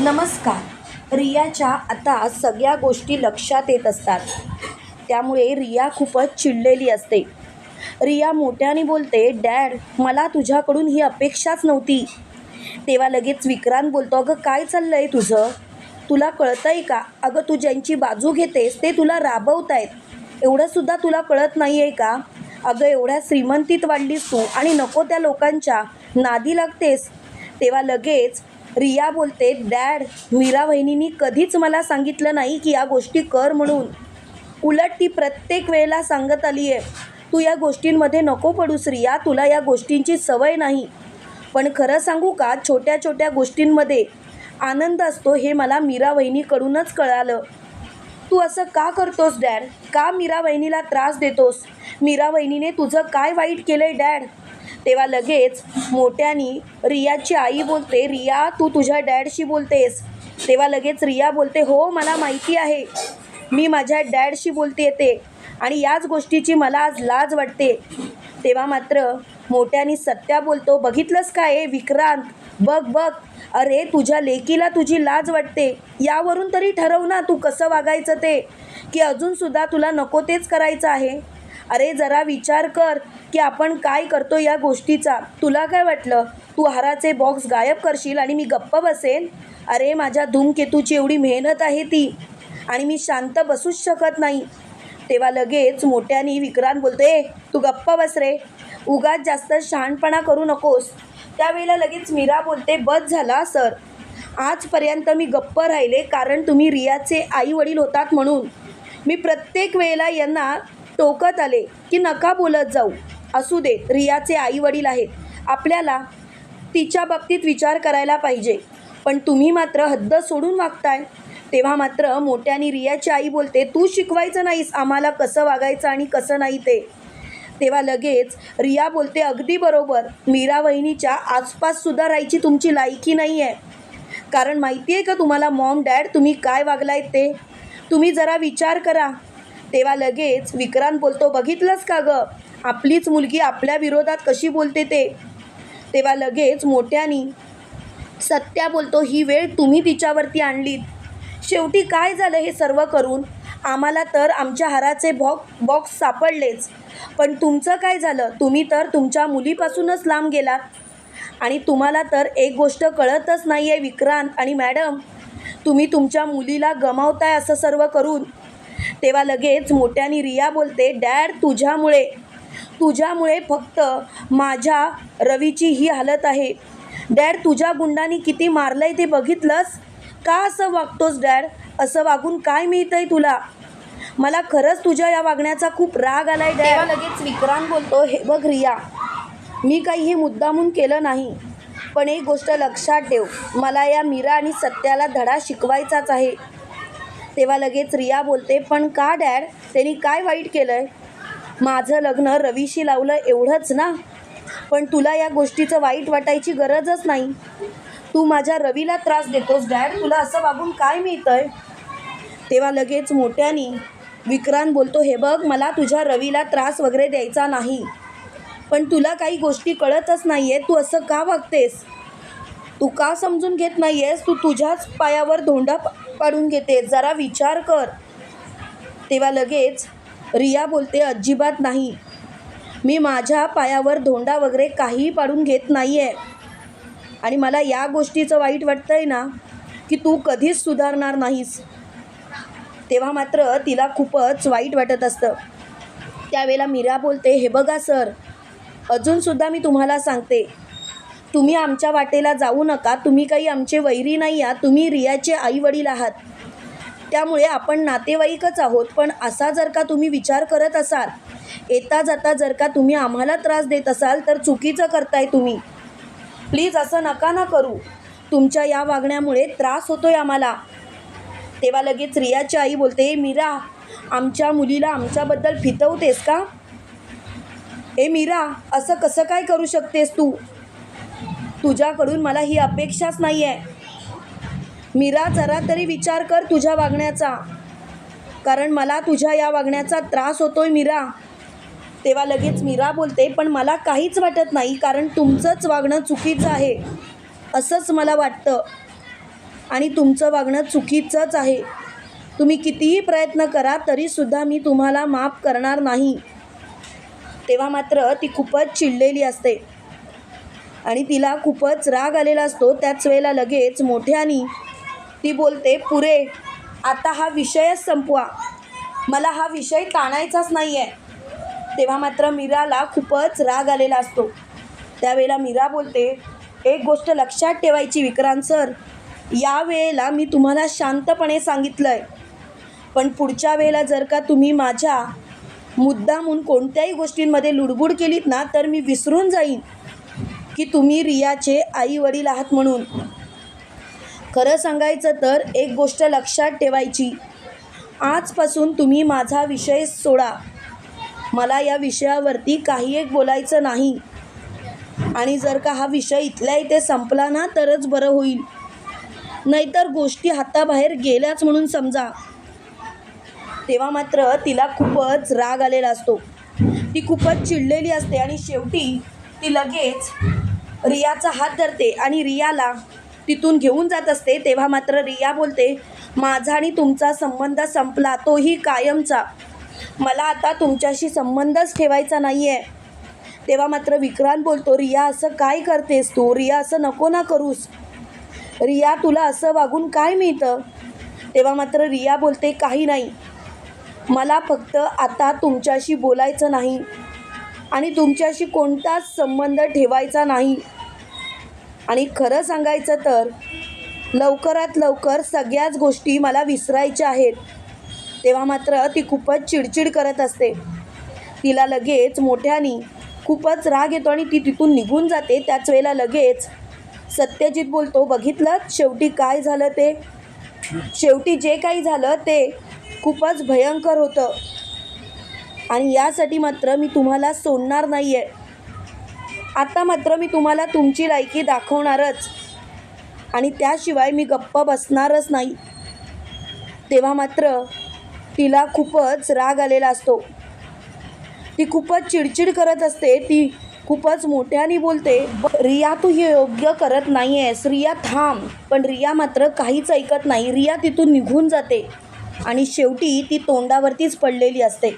नमस्कार. रियाच्या आता सगळ्या गोष्टी लक्षात येत असतात. त्यामुळे रिया खूपच चिडलेली असते. रिया मोठ्याने बोलते डॅड मला तुझ्याकडून ही अपेक्षाच नव्हती. तेव्हा लगेच विक्रांत बोलतो अगं काय चाललं आहे तुझं? तुला कळतं आहे का? अगं तू ज्यांची बाजू घेतेस ते तुला राबवत आहेत एवढंसुद्धा तुला कळत नाही आहे का? अगं एवढ्या श्रीमंतीत वाढलीस तू आणि नको त्या लोकांच्या. नादी लागतेस. तेव्हा लगेच रिया बोलते डॅड मीरा वहिनीनी कधीच मला सांगितलं नाही की या गोष्टी कर म्हणून. उलट ती प्रत्येक वेळेला सांगत आली आहे तू या गोष्टींमध्ये नको पडूस रिया तुला या गोष्टींची सवय नाही. पण खरं सांगू का छोट्या छोट्या गोष्टींमध्ये आनंद असतो हे मला मीरा वहिनीकडूनच कळालं. तू असं का करतोस डॅड? का मीरा वहिनीला त्रास देतोस? मीरा वहिनीने तुझं काय वाईट केलं आहे डॅड? तेव्हा लगेच मोठ्यानी रियाची आई बोलते रिया तू तुझ्या डॅडशी बोलतेस. तेव्हा लगेच रिया बोलते हो मला माहिती आहे. मी माझ्या डॅडशी बोलते येते आणि याच गोष्टीची मला आज लाज वाटते. तेव्हा मात्र मोठ्यानी सत्या बोलतो बघितलंस काय ए विक्रांत? बघ बघ. अरे तुझ्या लेकीला तुझी लाज वाटते. यावरून तरी ठरव ना तू कसं वागायचं ते की अजूनसुद्धा तुला नको तेच करायचं आहे. अरे जरा विचार कर की आपण काय करतो या गोष्टीचा. तुला काय वाटलं? तू हाराचे बॉक्स गायब करशील आणि मी गप्प बसेन? अरे माझ्या धूमकेतूची एवढी मेहनत आहे ती. आणि मी शांत बसूच शकत नाही. तेव्हा लगेच मोठ्याने विक्रांत बोलते तू गप्प बस रे. उगाच जास्त शहाणपणा करू नकोस. त्यावेळेला लगेच मीरा बोलते बस झाला सर. आजपर्यंत मी गप्प राहिले कारण तुम्ही रियाचे आई वडील होतात म्हणून. मी प्रत्येक वेळेला यांना टोकत आले की नका बोलत जाऊ. असू दे रियाचे आई वडील आहेत. आपल्याला तिच्या बाबतीत विचार करायला पाहिजे. पण तुम्ही मात्र हद्द सोडून वागताय. तेव्हा मात्र मोठ्याने रियाची आई बोलते तू शिकवायचं नाहीस आम्हाला कसं वागायचं आणि कसं नाही ते. तेव्हा लगेच रिया बोलते अगदी बरोबर मीरा वहिनीच्या आसपाससुद्धा राहायची तुमची लायकी नाही आहे कारण माहिती आहे का तुम्हाला मॉम डॅड तुम्ही काय वागलाय ते? तुम्ही जरा विचार करा. तेव्हा लगेच विक्रांत बोलतो बघितलंच का गं? आपलीच मुलगी आपल्या विरोधात कशी बोलते ते? तेव्हा लगेच मोठ्यानी सत्या बोलतो ही वेळ तुम्ही तिच्यावरती आणलीत. शेवटी काय झालं हे सर्व करून? आम्हाला तर आमच्या हाराचे बॉक बॉक्स सापडलेच. पण तुमचं काय झालं? तुम्ही तर तुमच्या मुलीपासूनच लांब गेलात. आणि तुम्हाला तर एक गोष्ट कळतच नाही आहे विक्रांत आणि मॅडम. तुम्ही तुमच्या मुलीला गमावताय असं सर्व करून तेव्हा लगेच मोठ्याने रिया बोलते डॅड तुझ्यामुळे तुझ्यामुळे फक्त माझ्या रवीची ही हालत आहे. डॅड तुझ्या गुंडांनी किती मारलंय ते बघितलंस? का असं वागतोस डॅड? असं वागून काय मिळतंय तुला? मला खरंच तुझ्या या वागण्याचा खूप राग आलाय डॅड. लगेच विक्रांत बोलतो हे बघ रिया मी काही हे मुद्दामून केलं नाही पण एक गोष्ट लक्षात ठेव. मला या मीरा आणि सत्याला धडा शिकवायचाच आहे. तेव्हा लगेच रिया बोलते पण का डॅड? त्यांनी काय वाईट केलं आहे माझं लग्न रवीशी लावलं एवढंच ना? पण तुला या गोष्टीचं वाईट वाटायची गरजच नाही. तू माझ्या रवीला त्रास देतोस डॅड. तुला असं वागून काय मिळतंय? तेव्हा लगेच मोठ्यानी विक्रांत बोलतो हे बघ मला तुझ्या रवीला त्रास वगैरे द्यायचा नाही. पण तुला काही गोष्टी कळतच नाही आहे तू असं का वागतेस? तू का समजून घेत नाही आहेस तू तुझ्याच पायावर धोंडा पाडून घेते. जरा विचार कर. तेव्हा लगेच रिया बोलते अजिबात नाही. मी माझ्या पायावर धोंडा वगैरे काहीही पाडून घेत नाही आहे आणि मला या गोष्टीचं वाईट वाटतं आहे ना की तू कधीच सुधारणार नाहीस. तेव्हा मात्र तिला खूपच वाईट वाटत असतं. त्यावेळेला मीरा बोलते हे बघा सर. अजूनसुद्धा मी तुम्हाला सांगते. तुम्ही आमच्या वाटेला जाऊ नका. तुम्ही काही आमचे वैरी नाही आहात. तुम्ही रियाचे आई वडील आहात. त्यामुळे आपण नातेवाईकच आहोत. पण असा जर का तुम्ही विचार करत असाल येता जाता जर का तुम्ही आम्हाला त्रास देत असाल तर चुकीचं करताय तुम्ही. प्लीज असं नका ना करू. तुमच्या या वागण्यामुळे त्रास होतोय आम्हाला. तेव्हा लगेच रियाची आई बोलते हे मीरा आमच्या मुलीला आमच्याबद्दल फितवतेस का? ए मीरा असं कसं काय करू शकतेस तू? तुझ्याकडून मला ही अपेक्षाच नाही आहे मीरा जरा तरी विचार कर तुझ्या वागण्याचा. कारण मला तुझ्या या वागण्याचा त्रास होतोय मीरा. तेव्हा लगेच मीरा बोलते पण मला काहीच वाटत नाही कारण तुमचंच वागणं चुकीचं आहे. असंच मला वाटतं. आणि तुमचं वागणं चुकीचंच आहे. तुम्ही कितीही प्रयत्न करा तरीसुद्धा मी तुम्हाला माफ करणार नाही. तेव्हा मात्र ती खूपच चिडलेली असते. आणि तिला खूपच राग आलेला असतो. त्याच वेळेला लगेच मोठ्यानी ती बोलते पुरे आता हा विषयच संपवा. मला हा विषय ताणायचाच नाही आहे तेव्हा मात्र मीराला खूपच राग आलेला असतो. त्यावेळेला मीरा बोलते एक गोष्ट लक्षात ठेवायची विक्रांत सर. या वेळेला मी तुम्हाला शांतपणे सांगितलं आहे पण पुढच्या वेळेला जर का तुम्ही माझ्या मुद्दामून कोणत्याही गोष्टींमध्ये लुडबुड केलीत ना तर मी विसरून जाईन. की तुम्ही रियाचे आई वडील आहात म्हणून. खरं सांगायचं तर एक गोष्ट लक्षात ठेवायची. आजपासून तुम्ही माझा विषय सोडा. मला या विषयावरती काही एक बोलायचं नाही. आणि जर का हा विषय इथल्या इथे संपला ना तरच बरं होईल. नाहीतर गोष्टी हाताबाहेर गेल्याच म्हणून समजा. तेव्हा मात्र तिला खूपच राग आलेला असतो. ती खूपच चिडलेली असते आणि शेवटी ती लगेच रियाचा हात धरते आणि रियाला तिथून घेऊन जात असते तेव्हा मात्र रिया बोलते माझा आणि तुमचा संबंध संपला तोही कायमचा. मला आता तुमच्याशी संबंधच ठेवायचा नाही आहे तेव्हा मात्र विक्रांत बोलतो रिया असं काय करतेस तू? रिया असं नको ना करूस. रिया तुला असं वागून काय मिळतं? तेव्हा मात्र रिया बोलते काही नाही. मला फक्त आता तुमच्याशी बोलायचं नाही आणि तुमच्याशी कोणताच संबंध ठेवायचा नाही. आणि खरं सांगायचं तर लवकरात लवकर सगळ्याच गोष्टी मला विसरायच्या आहेत. तेव्हा मात्र ती खूपच चिडचिड करत असते. तिला लगेच मोठ्यानी खूपच राग येतो आणि ती तिथून निघून जाते. त्याच वेळेला लगेच सत्यजित बोलतो बघितलं? शेवटी काय झालं ते? शेवटी जे काही झालं ते खूपच भयंकर होतं. आणि यासाठी मात्र मी तुम्हाला सोडणार नाही आहे आता मात्र मी तुम्हाला तुमची लायकी दाखवणारच. आणि त्याशिवाय मी गप्प बसणारच नाही. तेव्हा मात्र तिला खूपच राग आलेला असतो. ती खूपच चिडचिड करत असते. ती खूपच मोठ्याने बोलते रिया तू हे योग्य करत नाही आहेस रिया थांब. पण रिया मात्र काहीच ऐकत नाही. रिया तिथून निघून जाते. आणि शेवटी ती तोंडावरतीच पडलेली असते.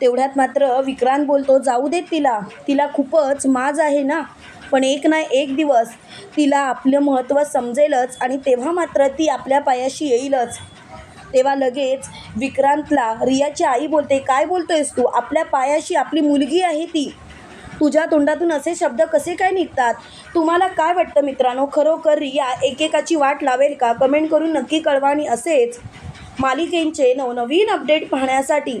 तेवढ्यात मात्र विक्रांत बोलतो जाऊ देत तिला. तिला खूपच माज आहे ना. पण एक ना एक दिवस तिला आपलं महत्त्व समजेलच आणि तेव्हा मात्र ती आपल्या पायाशी येईलच. तेव्हा लगेच विक्रांतला रियाची आई बोलते काय बोलतोयस तू? आपल्या पायाशी आपली मुलगी आहे ती. तुझ्या तोंडातून असे शब्द कसे काय निघतात? तुम्हाला काय वाटतं मित्रांनो? खरोखर रिया एकेकाची वाट लावेल का? कमेंट करून नक्की कळवा आणि असेच मालिकेंचे नवनवीन अपडेट पाहण्यासाठी